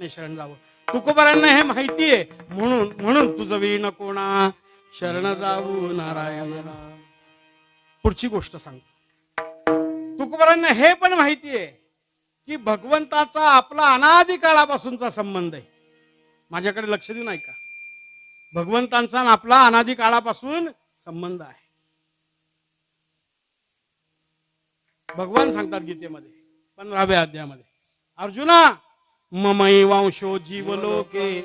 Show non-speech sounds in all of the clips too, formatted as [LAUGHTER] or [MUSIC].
शरण जावं. तुकोबारांना हे माहिती आहे. म्हणून म्हणून तुझं विण कोणा? शरण जाऊ नारायण पुढची गोष्ट सांगतो. तुकोबारांना हे पण माहिती आहे की भगवंताचा आपला अनादिकाळापासूनचा संबंध आहे. माझ्याकडे लक्ष देऊन ऐका. भगवंतांचा आपला अनादिकाळापासून संबंध आहे. भगवान सांगतात गीतेमध्ये पंधराव्या अध्यायामध्ये अर्जुना ममई वांशो जीवलोके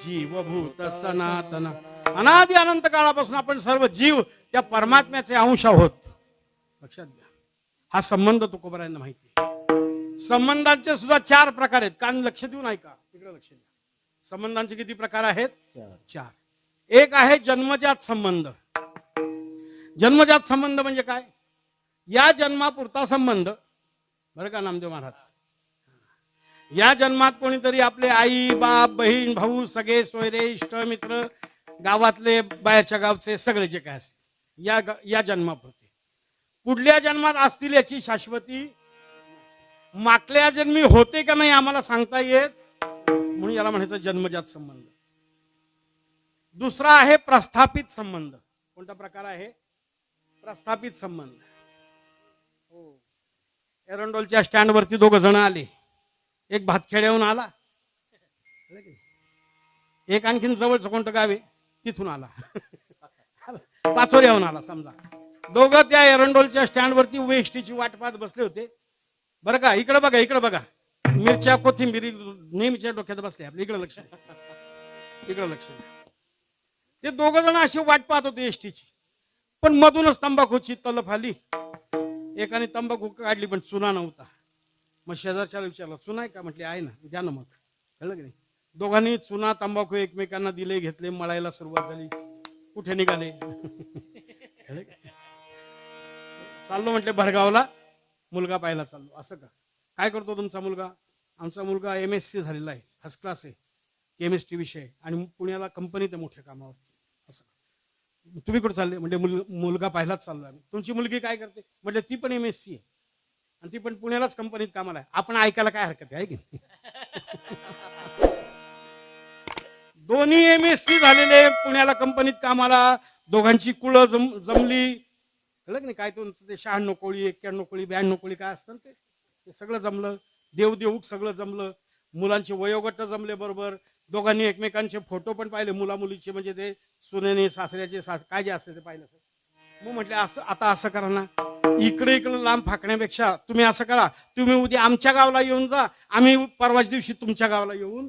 जीवभूत सनातन. अनादी अनंत काळापासून आपण सर्व जीव त्या परमात्म्याचे अंश आहोत. लक्षात घ्या. हा संबंध तुकोबरायांना माहिती संबंधांचे सुद्धा चार प्रकार आहेत. कान लक्ष देऊ नाही का तिकडे लक्ष द्या. संबंधांचे किती प्रकार आहेत? चार. एक आहे जन्मजात संबंध. जन्मजात संबंध म्हणजे काय? या जन्मापुरता संबंध. बरं का नामदेव महाराज? या जन्मात कोणीतरी आपले आई बाप बहीण भाऊ सगळे सोयरे इष्ट मित्र गावातले बाहेरच्या गावचे सगळे जे काय असते या या जन्मापुरते. पुढल्या जन्मात असतील याची शाश्वती मागल्या जन्मी होते का नाही आम्हाला सांगता येत म्हणून याला म्हणायचं जन्मजात संबंध. दुसरा आहे प्रस्थापित संबंध. कोणता प्रकार आहे? प्रस्थापित संबंध. हो. एरंडोलच्या स्टँडवरती दोघ जण आले. एक भातखेड्याहून आला. एक आणखीन जवळचं कोणतं गाव आहे? तिथून आला. पाचोऱ्याहून आला समजा. दोघं त्या एरंडोलच्या स्टँडवरती उभे वाट पाहत बसले होते. बरं का इकडे बघा इकडे बघा. मिरच्या कोथिंबिरी नेहमीच्या डोक्यात बसले आपल्या इकडे लक्ष इकडे लक्ष ते दोघ जण अशी वाट पाहत होते एसटीची. पण मधूनच तंबाखूची तलफ आली. एकाने तंबाखू काढली पण चुना नव्हता. मग शेजारच्याला विचारलं चुना आहे का? म्हटली आहे ना द्या ना मग. कळलं की नाही? दोघांनी चुना तंबाखू एकमेकांना दिले घेतले मळायला सुरुवात झाली. कुठे निघाले? चाललो म्हटले भरगावला मुलगा पाहायला चाललो. असं का? काय करतो तुमचा मुलगा? आमचा मुलगा एम एस सी झालेला आहे फर्स्ट क्लास आहे केमिस्ट्री विषय. आणि पुण्याला कंपनीत आहे मोठ्या कामावर असं तुम्ही कुठे चालले? म्हणजे मुल मुलगा पाहिलाच चाललो आम्ही. तुमची मुलगी काय करते? म्हणजे ती पण एम एस सी आहे. आणि ती पण पुण्यालाच कंपनीत कामाला आहे. आपण ऐकायला काय हरकत आहे की [LAUGHS] दोन्ही एम एस सी झालेले पुण्याला कंपनीत कामाला. दोघांची कुळं जम जमली. कळलं की नाही काय तुमचं ते शहाण्णव कोळी एक्क्याण्णव कोळी ब्याण्णव कोळी काय असतं ना ते? ते सगळं जमलं. देवदेऊक सगळं जमलं. मुलांचे वयोगट जमले बरोबर. दोघांनी एकमेकांचे फोटो पण पाहिले मुला मुलीचे म्हणजे ते सुनेने सासऱ्याचे सास काय जे असते ते पाहिलं असेल. मग म्हटले असं आता असं करा ना. इकडे इकडे लांब फाकण्यापेक्षा तुम्ही असं करा. तुम्ही उद्या आमच्या गावाला येऊन जा. आम्ही परवाच दिवशी तुमच्या गावाला येऊन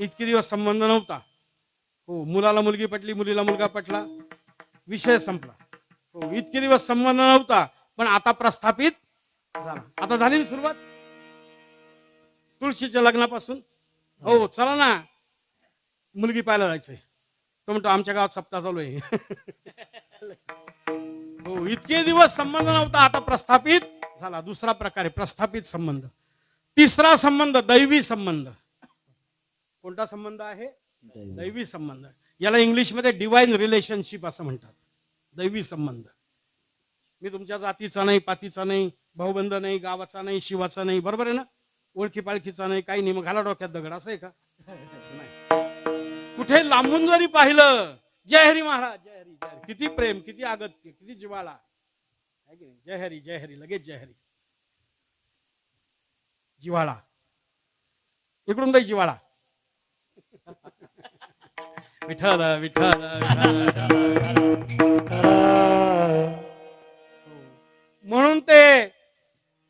इतके दिवस संबंध नव्हता. हो मुलाला मुलगी पटली मुलीला मुलगा पटला. विषय संपला. हो इतके दिवस संबंध नव्हता. पण आता प्रस्थापित झाला. आता झाली ना सुरुवात? तुळशीच्या लग्नापासून? हो चला ना. मुलगी पाहायला जायचंय. तो म्हणतो आमच्या गावात सप्ताह चालू आहे. [LAUGHS] हो इतके दिवस संबंध नव्हता आता प्रस्थापित झाला. दुसरा प्रकार आहे प्रस्थापित संबंध. तिसरा संबंध दैवी संबंध. कोणता संबंध आहे? दैवी. संबंध. याला इंग्लिशमध्ये डिवाइन रिलेशनशिप असं म्हणतात. दैवी संबंध. मी तुमच्या जातीचा नाही पातीचा नाही भाऊबंद नाही गावाचा नाही शिवाचा नाही बरोबर आहे ना? ओळखी पाळखीचा नाही काही नाही मग घाला डोक्यात दगड असं आहे का? नाही. कुठे लांबून जरी पाहिलं जय हरी महाराज जय हरी जय हरी. किती प्रेम किती अगत्य किती जिवाळा. की नाही? जय हरी जय हरी लगेच जय हरी. जिवाळा. इकडून जाई जिवाळा. [LAUGHS] विठ्ठल विठ्ठल. म्हणून ते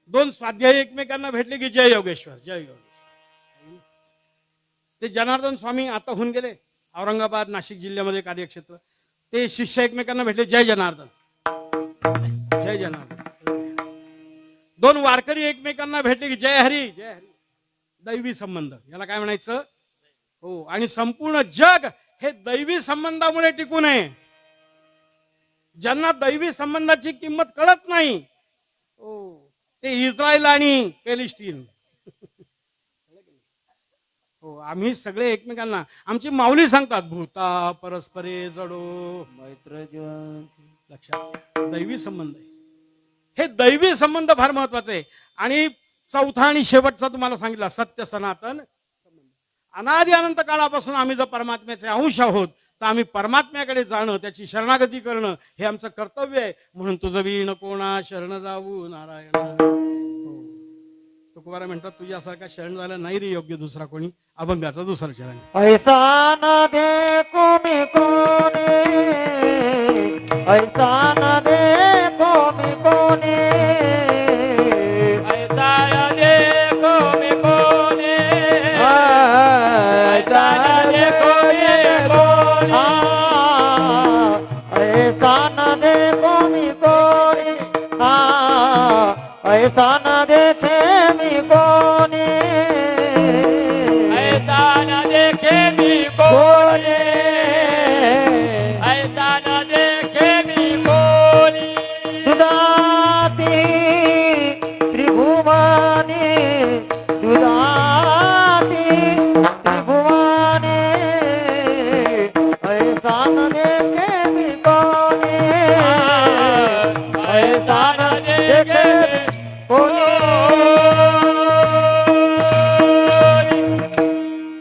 दोन स्वाध्याय एकमेकांना भेटले की जय योगेश्वर जय योगेश्वर. ते जनार्दन स्वामी आता होऊन गेले. औरंगाबाद नाशिक जिल्ह्यामध्ये कार्यक्षेत्र. ते शिष्य एकमेकांना भेटले. जय जनार्दन. जय जनार्दन. दोन वारकरी एकमेकांना भेटले की जय हरी जय हरी. दैवी संबंध. याला काय म्हणायचं? हो आणि संपूर्ण जग हे दैवी संबंधामुळे टिकून आहे ज्यांना दैवी संबंधाची किंमत कळत नाही हो, ते इस्रायल आणि पॅलेस्टीन. हो आम्ही सगळे एकमेकांना आमची माऊली सांगतात भूता परस्परे जडो मैत्र लक्षात. दैवी संबंध आहे हे दैवी संबंध फार महत्त्वाचे आहे आणि चौथा आणि शेवटचा तुम्हाला सांगितला सत्य सनातन संबंध. अनादि अनंत काळापासून आम्ही जर परमात्म्याचे अंश आहोत तर आम्ही परमात्म्याकडे जाणं त्याची शरणागती करणं हे आमचं कर्तव्य आहे म्हणून तुझं वीण कोणा शरण जाऊ नारायण. तुकोबारा म्हणतात तुझ्यासारखा शरण झाला नाही रे योग्य दुसरा कोणी. अभंगाचा दुसरा शरण. ऐसा ना दे कोणी कोणी. ऐसा ना दे कोणी कोणी. ऐसा ना देखे भी कोने ऐसा न देखे भी कोने